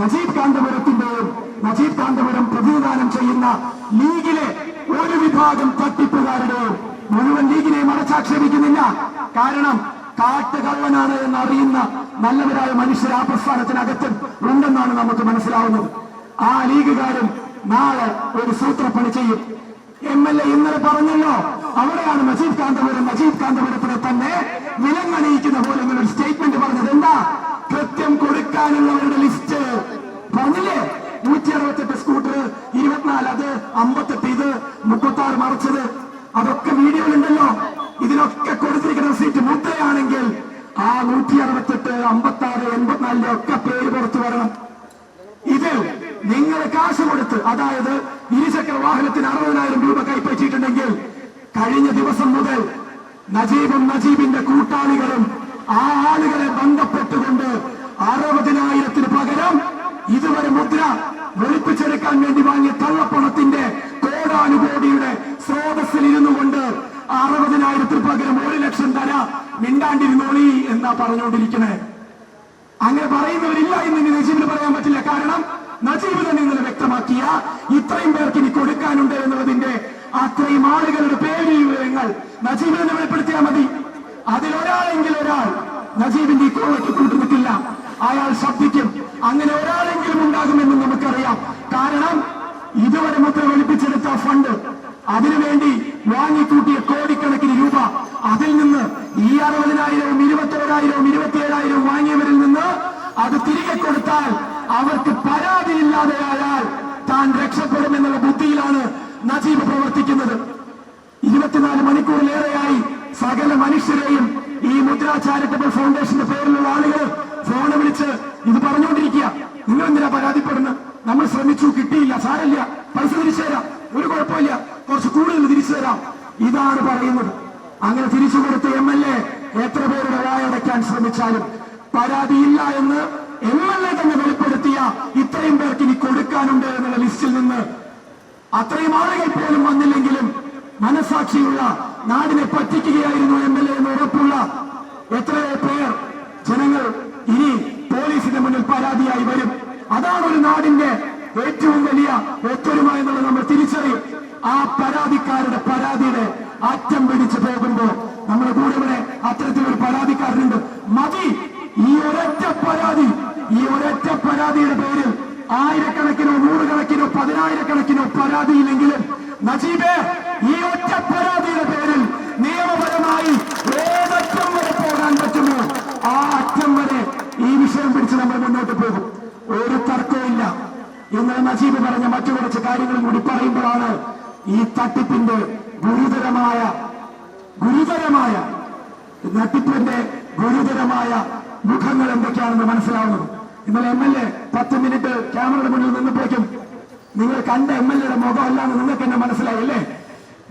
നജീബ് കാന്തപുരത്തിന്റെയും നജീബ് കാന്തപുരം പ്രതിനിധാനം ചെയ്യുന്ന ലീഗിലെ ഒരു വിഭാഗം തട്ടിപ്പുകാരുടെയും മുഴുവൻ ലീഗിനെയും അടച്ചാക്ഷേപിക്കുന്നില്ല. കാരണം കാട്ടുകള്ളനാണ് എന്ന് അറിയുന്ന നല്ലവരായ മനുഷ്യർ ആ പ്രസ്ഥാനത്തിനകത്തും ഉണ്ടെന്നാണ് നമുക്ക് മനസ്സിലാവുന്നത്. ആ ലീഗുകാരും നാളെ ഒരു സൂത്രപ്പണി ചെയ്യും. എം എൽ എ ഇന്നലെ പറഞ്ഞല്ലോ അവിടെയാണ് മജീദ് കാന്തപുരം മജീദ് കാന്തപുരത്തിനെ തന്നെ ഒക്കെ പേര് പുറത്തു വരണം. ഇത് നിങ്ങൾ കാശ് കൊടുത്ത് അതായത് ഇരുചക്ര വാഹനത്തിന് അറുപതിനായിരം രൂപ കൈപ്പറ്റിയിട്ടുണ്ടെങ്കിൽ കഴിഞ്ഞ ദിവസം മുതൽ നജീബും നജീബിന്റെ കൂട്ടാളികളും ആ ആളുകളെ ബന്ധപ്പെട്ടുകൊണ്ട് അറുപതിനായിരത്തിന് പകരം ഇതുവരെ മുദ്ര വെളുപ്പിച്ചെടുക്കാൻ വേണ്ടി വാങ്ങിയ കള്ളപ്പണത്തിന്റെ കോടാനുകോടിയുടെ സ്രോതസ്സിൽ ഇരുന്നു കൊണ്ട് അറുപതിനായിരത്തിന് പകരം ഒരു ലക്ഷം തര മിണ്ടാണ്ടിരുന്നോളി എന്നാ പറഞ്ഞുകൊണ്ടിരിക്കുന്നത് പറയുന്നവരില്ല എന്ന് നജീബിന് പറയാൻ പറ്റില്ല. കാരണം നജീബ് തന്നെ ഇന്നലെ വ്യക്തമാക്കിയ ഇത്രയും പേർക്ക് ഇനി കൊടുക്കാനുണ്ട് എന്നുള്ളതിന്റെ അത്രയും ആളുകളുടെ പേര് വിവരങ്ങൾ നജീബ് തന്നെ വെളിപ്പെടുത്തിയാൽ മതി. അതിലൊരാളെങ്കിൽ ഒരാൾ നജീബിന്റെ ഈ കോളയ്ക്ക് കൂട്ടുനിൽക്കില്ല അയാൾ ശബ്ദിക്കും. അങ്ങനെ ഒരാളെങ്കിലും ഉണ്ടാകുമെന്ന് നമുക്കറിയാം. കാരണം ഇതുവരെ മുദ്ര വെളുപ്പിച്ചെടുത്ത ഫണ്ട് അതിനുവേണ്ടി വാങ്ങിക്കൂട്ടിയ കോടിക്കണക്കിന് നജീബ് പ്രവർത്തിക്കുന്നത്. ഇരുപത്തിനാല് മണിക്കൂറിലേറെയായി സകല മനുഷ്യരെയും ഈ മുദ്ര ചാരിറ്റബിൾ ഫൗണ്ടേഷന്റെ പേരിലുള്ള ആളുകൾ ഫോണ് വിളിച്ച് ഇത് പറഞ്ഞുകൊണ്ടിരിക്കുക. നിങ്ങൾ എന്തിനാ പരാതിപ്പെടുന്നത് നമ്മൾ ശ്രമിച്ചു കിട്ടിയില്ല സാരല്ല പൈസ തിരിച്ചു തരാം. ഒരു കുഴപ്പമില്ല. കുറച്ച് കൂടുതൽ തിരിച്ചു തരാം. ഇതാണ് പറയുന്നത്. അങ്ങനെ തിരിച്ചു കൊടുത്ത എം എൽ എ എത്ര പേരുടെ വായടയ്ക്കാൻ ശ്രമിച്ചാലും പരാതിയില്ല എന്ന് എം എൽ എ തന്നെ വെളിപ്പെടുത്തിയ ഇത്രയും പേർക്ക് ഇനി കൊടുക്കാനുണ്ട് എന്നുള്ള ലിസ്റ്റിൽ നിന്ന് അത്രയും ആളുകൾ പോലും വന്നില്ലെങ്കിലും മനസാക്ഷിയുള്ള നാടിനെ പറ്റിക്കുകയായിരുന്നു എം എൽ എ എന്ന് ഉറപ്പുള്ള എത്രയോ പേർ ജനങ്ങൾ ഇനി പോലീസിന്റെ മുന്നിൽ പരാതിയായി വരും. അതാണ് ഒരു നാടിന്റെ ഏറ്റവും വലിയ ഒത്തൊരുമ എന്നുള്ളത് നമ്മൾ തിരിച്ചറിയും. ആ പരാതിക്കാരുടെ പരാതിയുടെ അറ്റം പിടിച്ചു പോകുമ്പോ നമ്മുടെ കൂടെ ഇവിടെ അത്തരത്തിലൊരു പരാതിക്കാരനുണ്ട് മതി ഈ ഒരൊറ്റ പരാതി ഈ ഒരൊറ്റ പരാതിയുടെ പേരിൽ ആയിരക്കണക്കിനോ നൂറുകണക്കിനോ പതിനായിരക്കണക്കിനോ പരാതിയില്ലെങ്കിലും നജീബെ ഈ ഒറ്റ പരാതിയുടെ പേരിൽ നിയമപരമായി ഏതറ്റം വരെ പോകാൻ പറ്റുമോ? ആ അറ്റം വരെ ഈ വിഷയം പിടിച്ച് നമ്മൾ മുന്നോട്ട് പോകും. ഒരു തർക്കവുമില്ല. ഇന്ന് നജീബ് പറഞ്ഞ മറ്റു കുറച്ച് കാര്യങ്ങൾ കൂടി പറയുമ്പോഴാണ് ഈ തട്ടിപ്പിന്റെ ഗുരുതരമായ ഗുരുതരമായ തട്ടിപ്പിന്റെ ഗുരുതരമായ മുഖങ്ങൾ എന്തൊക്കെയാണെന്ന് മനസ്സിലാവുന്നത്. ഇന്നലെ എം എൽ എ പത്ത് മിനിറ്റ് ക്യാമറയുടെ മുന്നിൽ നിന്നപ്പോഴേക്കും നിങ്ങൾ കണ്ട എം എൽ എയുടെ മുഖമല്ലാന്ന് നിങ്ങൾക്ക് എന്നെ മനസ്സിലായി അല്ലേ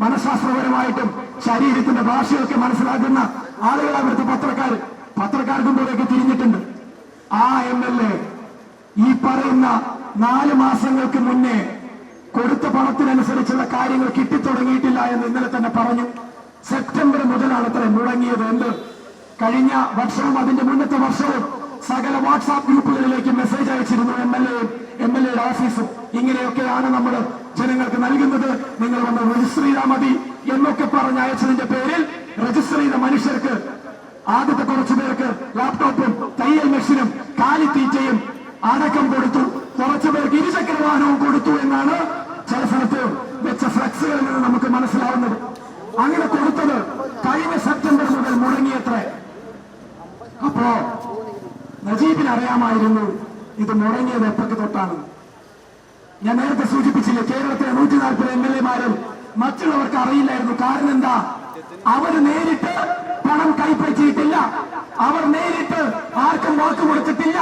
മനഃശാസ്ത്രപരമായിട്ടും ശരീരത്തിന്റെ ഭാഷയൊക്കെ മനസ്സിലാക്കുന്ന ആളുകളാണ് അവിടുത്തെ പത്രക്കാർ പത്രക്കാർക്കും പോലെയൊക്കെ തിരിഞ്ഞിട്ടുണ്ട്. ആ എം എൽ എ ഈ പറയുന്ന നാല് മാസങ്ങൾക്ക് മുന്നേ കൊടുത്ത പണത്തിനനുസരിച്ചുള്ള കാര്യങ്ങൾ കിട്ടിത്തുടങ്ങിയിട്ടില്ല എന്ന് ഇന്നലെ തന്നെ പറഞ്ഞു. സെപ്റ്റംബർ മുതലാണ് അത്ര മുടങ്ങിയത്. എന്ത്? കഴിഞ്ഞ വർഷവും അതിന്റെ മുന്നത്തെ വർഷവും സകല വാട്സാപ്പ് ഗ്രൂപ്പുകളിലേക്ക് മെസ്സേജ് അയച്ചിരുന്നു M L A M L എയുടെ ഓഫീസും ഇങ്ങനെയൊക്കെയാണ് നമ്മൾ ജനങ്ങൾക്ക് നൽകുന്നത്. നിങ്ങൾ വന്ന് രജിസ്റ്റർ ചെയ്താൽ മതി എന്നൊക്കെ പറഞ്ഞ് അയച്ചതിന്റെ പേരിൽ രജിസ്റ്റർ ചെയ്ത മനുഷ്യർക്ക് ആദ്യത്തെ കുറച്ചു പേർക്ക് ലാപ്ടോപ്പും തയ്യൽ മെഷീനും കാലിത്തീറ്റയും അടക്കം കൊടുത്തു. കുറച്ചു പേർക്ക് ഇരുചക്ര വാഹനവും കൊടുത്തു എന്നാണ് ചില സ്ഥലത്ത് വെച്ച ഫ്ലക്സുകളിൽ നിന്ന് നമുക്ക് മനസ്സിലാവുന്നത് അങ്ങനെ കൊടുത്തത് കഴിഞ്ഞ സെപ്റ്റംബർ മുതൽ മുടങ്ങിയത്രേ അപ്പോ നജീബിന് അറിയാമായിരുന്നു. ഇത് മുടങ്ങിയത് എത്രക്ക് തൊട്ടാണ്? ഞാൻ നേരത്തെ സൂചിപ്പിച്ചില്ല കേരളത്തിലെ നൂറ്റി നാൽപ്പത് എം എൽ എമാരും മറ്റുള്ളവർക്ക് അറിയില്ലായിരുന്നു. കാരണം എന്താ? അവർ നേരിട്ട് പണം കൈപ്പറ്റിയിട്ടില്ല. അവർ നേരിട്ട് ആർക്കും വാക്ക് കൊടുത്തിട്ടില്ല.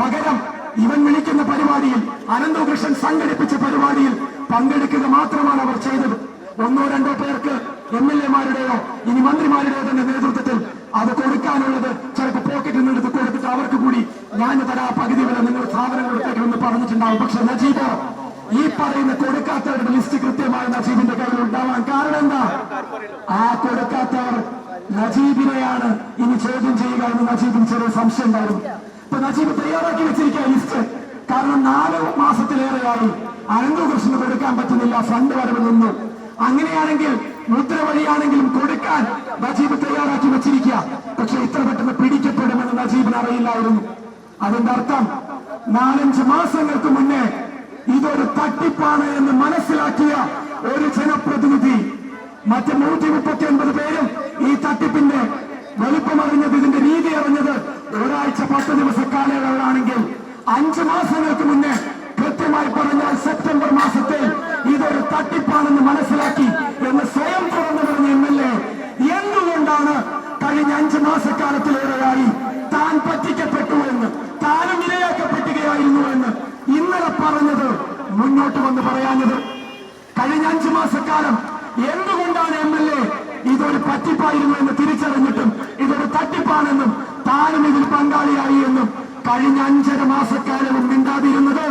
പകരം ഇവൻ വിളിക്കുന്ന പരിപാടിയിൽ അനന്തകൃഷ്ണൻ സംഘടിപ്പിച്ച പരിപാടിയിൽ പങ്കെടുക്കുക മാത്രമാണ് അവർ ചെയ്തത്. ഒന്നോ രണ്ടോ പേർക്ക് എം എൽ എമാരുടെയോ ഇനി മന്ത്രിമാരുടെയോ തന്നെ നേതൃത്വത്തിൽ ഞാൻ തരാ പകുതി വരെ നിങ്ങൾ സാധനങ്ങൾ കൊടുത്തേക്കണമെന്ന് പറഞ്ഞിട്ടുണ്ടാവും. പക്ഷെ നജീബ് ഈ പറയുന്ന കൊടുക്കാത്തവരുടെ ലിസ്റ്റ് കൃത്യമായി നജീബിന്റെ കയ്യിൽ ഉണ്ടാവാൻ കാരണം എന്താ? ആ കൊടുക്കാത്തവർ നജീബിനെയാണ് ഇനി ചോദ്യം ചെയ്യുക എന്ന് നജീബിന് ചെറിയ സംശയം ഉണ്ടായിരുന്നു ഇപ്പൊ നജീബ് തയ്യാറാക്കി വെച്ചിരിക്കുക ലിസ്റ്റ്. കാരണം നാല് മാസത്തിലേറെയായി അനന്തകൃഷ്ണന് കൊടുക്കാൻ പറ്റുന്നില്ല ഫണ്ട് വരവ് നിന്നു. അങ്ങനെയാണെങ്കിൽ മുദ്ര വഴിയാണെങ്കിലും കൊടുക്കാൻ നജീബ് തയ്യാറാക്കി വെച്ചിരിക്കുക പക്ഷെ ഇത്ര പെട്ടെന്ന് പിടിക്കപ്പെടുമെന്ന് നജീബിന് അറിയില്ലായിരുന്നു. അതിന്റെ അർത്ഥം നാലഞ്ച് മാസങ്ങൾക്ക് മുന്നേ ഇതൊരു തട്ടിപ്പാണ് എന്ന് മനസ്സിലാക്കിയ ഒരു ജനപ്രതിനിധി. മറ്റ് നൂറ്റി മുപ്പത്തി ഒൻപത് പേരും ഈ തട്ടിപ്പിന്റെ വലിപ്പമറിഞ്ഞത് ഇതിന്റെ രീതി അറിഞ്ഞത് ഒരാഴ്ച പത്ത് ദിവസ കാലയളവിലാണെങ്കിൽ അഞ്ച് മാസങ്ങൾക്ക് മുന്നേ കൃത്യമായി പറഞ്ഞാൽ സെപ്റ്റംബർ മാസത്തിൽ ഇതൊരു തട്ടിപ്പാണെന്ന് മനസ്സിലാക്കി എന്ന് സ്വയം തുറന്നു പറഞ്ഞ എം എൽ എ. എന്തുകൊണ്ടാണ് കഴിഞ്ഞ അഞ്ച് മാസക്കാലത്തിലേറെയായി താൻ പറ്റിക്കപ്പെട്ടു എന്ന് താനും ഇരയാക്കപ്പെടുകയായിരുന്നു എന്ന് ഇന്നലെ പറഞ്ഞത് മുന്നോട്ട് വന്ന് പറയാഞ്ഞത് കഴിഞ്ഞ അഞ്ചു മാസക്കാലം എന്തുകൊണ്ടാണ് എം എൽ എ ഇതൊരു പറ്റിപ്പായിരുന്നു എന്ന് തിരിച്ചറിഞ്ഞിട്ടും ഇതൊരു തട്ടിപ്പാണെന്നും താനും ഇതിൽ പങ്കാളിയായി എന്നും കഴിഞ്ഞ അഞ്ചര മാസക്കാലവും മിണ്ടാതിരുന്നത്.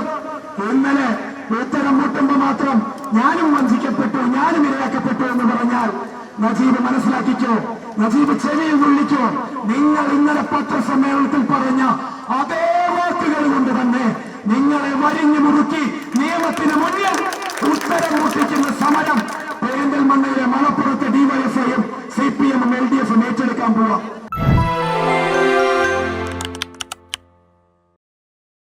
ഇന്നലെ ഉത്തരം മുട്ടുമ്പോ മാത്രം ഞാനും വഞ്ചിക്കപ്പെട്ടു ഞാനും ഇരയാക്കപ്പെട്ടു എന്ന് പറഞ്ഞാൽ നജീബ് മനസ്സിലാക്കിക്കോ നജീബ് ചെവിയിൽ വിളിക്കോ. നിങ്ങൾ ഇന്നലെ പത്രസമ്മേളനത്തിൽ പറഞ്ഞ അതേ വാക്കുകൾ കൊണ്ട് തന്നെ നിങ്ങളെ വരിഞ്ഞു മുറുക്കി നിയമത്തിന് മുന്നിൽ ഉത്തരം മുട്ടിക്കുന്ന